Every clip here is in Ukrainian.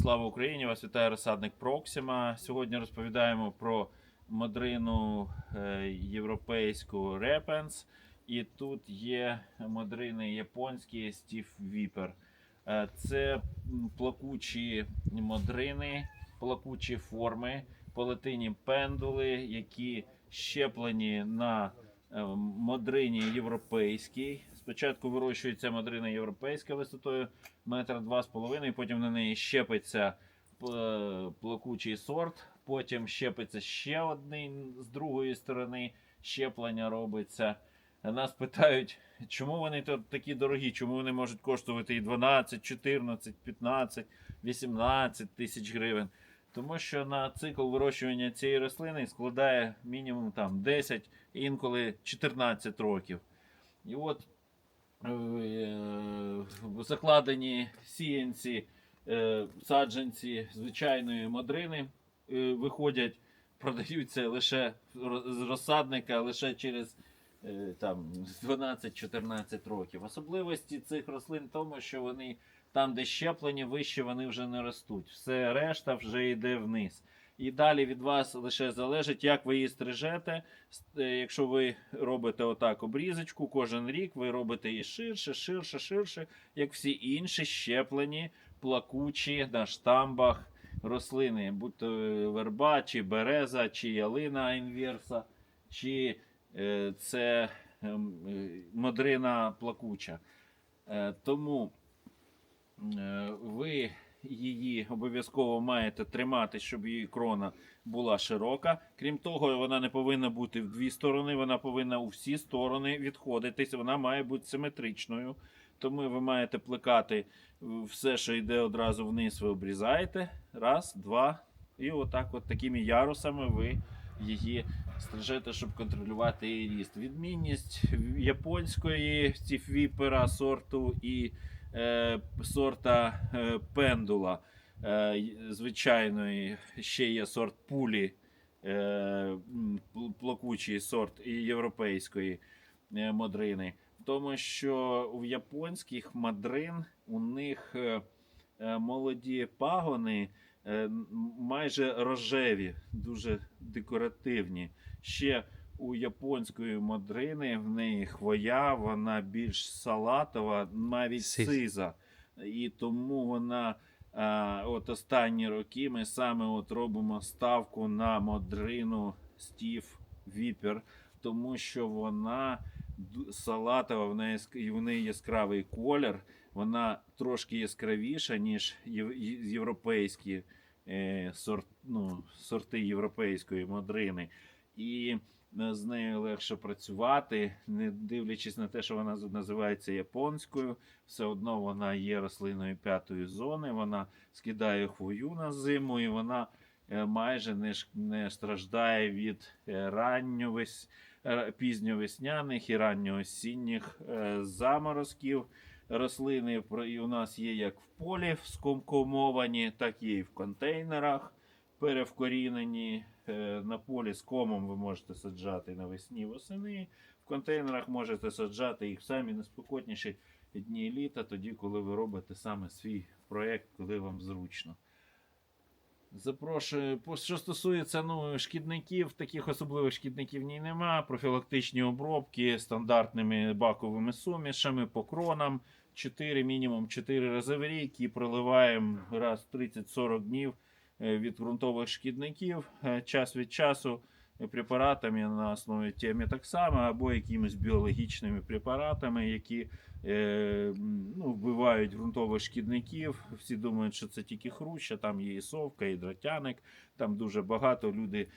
Слава Україні! Вас вітає розсадник Проксима. Сьогодні розповідаємо про модрину е, європейську Репенс. І тут є модрини японські Стів Віпер. Е, Це плакучі модрини, плакучі форми, полетині пендули, які щеплені на е, модрині європейській. Спочатку вирощується модрина європейська висотою метр два з половиною, потім на неї щепиться плакучий сорт, потім щепиться ще один з другої сторони, щеплення робиться. Нас питають, чому вони такі дорогі, чому вони можуть коштувати і 12, 14, 15, 18 тисяч гривень. Тому що на цикл вирощування цієї рослини складає мінімум там 10, інколи 14 років. І от е, закладені сіянці, е, саджанці звичайної модрини е, виходять, продаються лише з розсадника лише через е, там 12-14 років. Особливості цих рослин в тому, що вони там, де щеплені, вище вони вже не ростуть. Все решта вже йде вниз. І далі від вас лише залежить, як ви її стрижете. Е, Якщо ви робите отак обрізочку, кожен рік ви робите її ширше, ширше, ширше, як всі інші щеплені, плакучі на штамбах рослини, будь то е, верба, чи береза, чи ялина інверса, чи е, це ем, е, модрина плакуча. Е, тому е, ви її обов'язково маєте тримати, щоб її крона була широка. Крім того, вона не повинна бути в дві сторони, вона повинна у всі сторони відходитись. Вона має бути симетричною. Тому ви маєте плекати все, що йде одразу вниз, ви обрізаєте. Раз, два. І отак, от такими ярусами ви її стрижете, щоб контролювати її ріст. Відмінність японської цифвіпера сорту і е, сорта е, пендула е, звичайної, ще є сорт пулі, е, плакучий сорт і європейської е, модрини. В тому, що у японських модрин у них е, е, молоді пагони е, майже рожеві, дуже декоративні. Ще у японської модрини в неї хвоя, вона більш салатова, навіть Сиза. сиза. І тому вона. А, от останні роки ми саме от робимо ставку на модрину Стів Віпер, тому що вона салатова, в неї, в неї яскравий колір, вона трошки яскравіша, ніж європейські е, сорт, ну, сорти європейської модрини. І е, з нею легше працювати, не дивлячись на те, що вона називається японською, все одно вона є рослиною п'ятої зони, вона скидає хвою на зиму, і вона е, майже не, не страждає від е, ранньовес, е, пізньовесняних і ранньоосінніх е, заморозків. Рослини у нас є як в полі скомкомовані, так і в контейнерах перевкорінені. Е, На полі з комом ви можете саджати навесні восени. В контейнерах можете саджати їх в самі неспокійніші дні літа, тоді, коли ви робите саме свій проєкт, коли вам зручно. Запрошую, що стосується ну, шкідників, таких особливих шкідників в ній нема. Профілактичні обробки стандартними баковими сумішами по кронам. 4, мінімум 4 рази в рік і проливаємо раз в 30-40 днів від ґрунтових шкідників. Е, Час від часу е, препаратами на основі тіамітоксама або якимись біологічними препаратами, які е, ну, вбивають ґрунтових шкідників. Всі думають, що це тільки хруща, там є і совка, і дротяник, там дуже багато люди.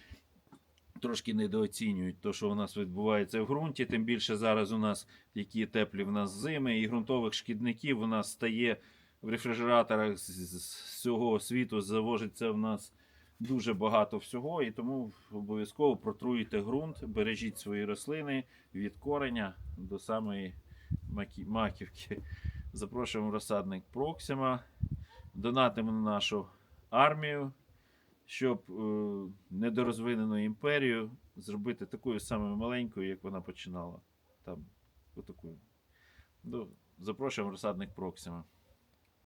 Трошки недооцінюють те, що у нас відбувається в ґрунті. Тим більше зараз у нас які теплі в нас зими, і ґрунтових шкідників у нас стає в рефрижераторах з, з з всього світу, завозиться в нас дуже багато всього, і тому обов'язково протруйте ґрунт, бережіть свої рослини від кореня до самої макі- маківки. Запрошуємо розсадник Проксима, донатимо на нашу армію, щоб е, недорозвинену імперію зробити такою самою маленькою, як вона починала. Там, отакою. Ну, запрошуємо розсадник Проксима.